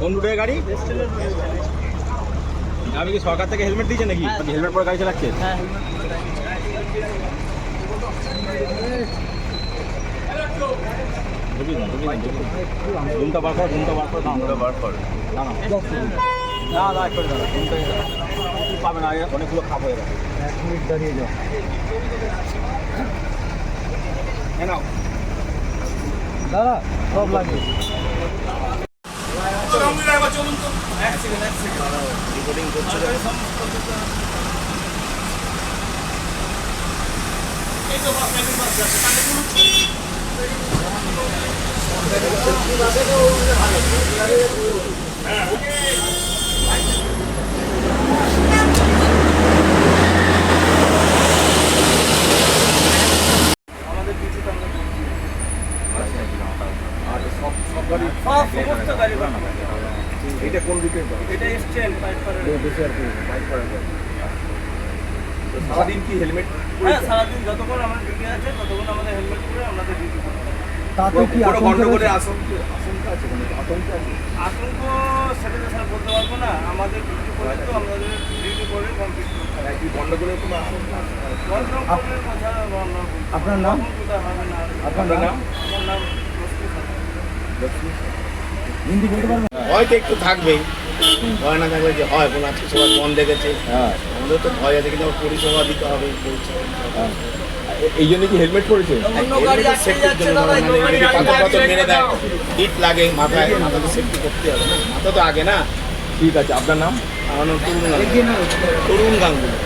কোন রুটের গাড়ি? আমি কি সরকার থেকে হেলমেট দিয়েছে নাকি? হেলমেট পরে গাড়ি চালাচ্ছে? হ্যাঁ। ঘুমটা বার কর ঘুমটা বার কর না ঘুমটা বার কর। না না না না একটু দাঁড়া ঘুমটা পাবে না অনেকগুলো খাপ হয়ে এক মিনিট দাঁড়িয়ে যাও। হ্যাঁ নাও। দাদা সব লাগবে আর সব সব গাড়ি সব সমস্ত গাড়ি বানানো। এটা কোন গাড়ি এটা তো সারাদিন কি হেলমেট হ্যাঁ সারাদিন যতক্ষণ আমার ডিউটি আছে ততক্ষণ আমাদের হেলমেট পরে আমাদের ডিউটি করতে তাতে কি বড় আতঙ্ক গন্ডগোলের রয়েছে? আশঙ্কা আশঙ্কা আছে আতঙ্ক আছে? আতঙ্ক সেটা তো স্যার বলতে পারব না। আমাদের ডিউটি করে তো আমাদের ডিউটি করে কমপ্লিট করতে হবে। কি গন্ডগোলের কোনো আশঙ্কা আছে? কথা আপনার নাম? কখন হবে না। আপনার নাম? আমার নাম সরকার। হিন্দি বলতে পারবেন ভয় তো একটু থাকবেই। ভয় না থাকলে যে হয় কোনো আজকে সবাই বন্ধ লেগেছে হ্যাঁ। আমাদের তো ভয় আছে কিন্তু পরিষেবা দিতে হবে হ্যাঁ। এই জন্য কি হেলমেট পরেছে? যাচ্ছে, মেরে দেয়। হিট লাগে মাথায় মাথা তো সেফটি করতে হবে না। মাথা তো আগে না। ঠিক আছে আপনার নাম? আমার নাম তরুণ তরুণ গাঙ্গুলি।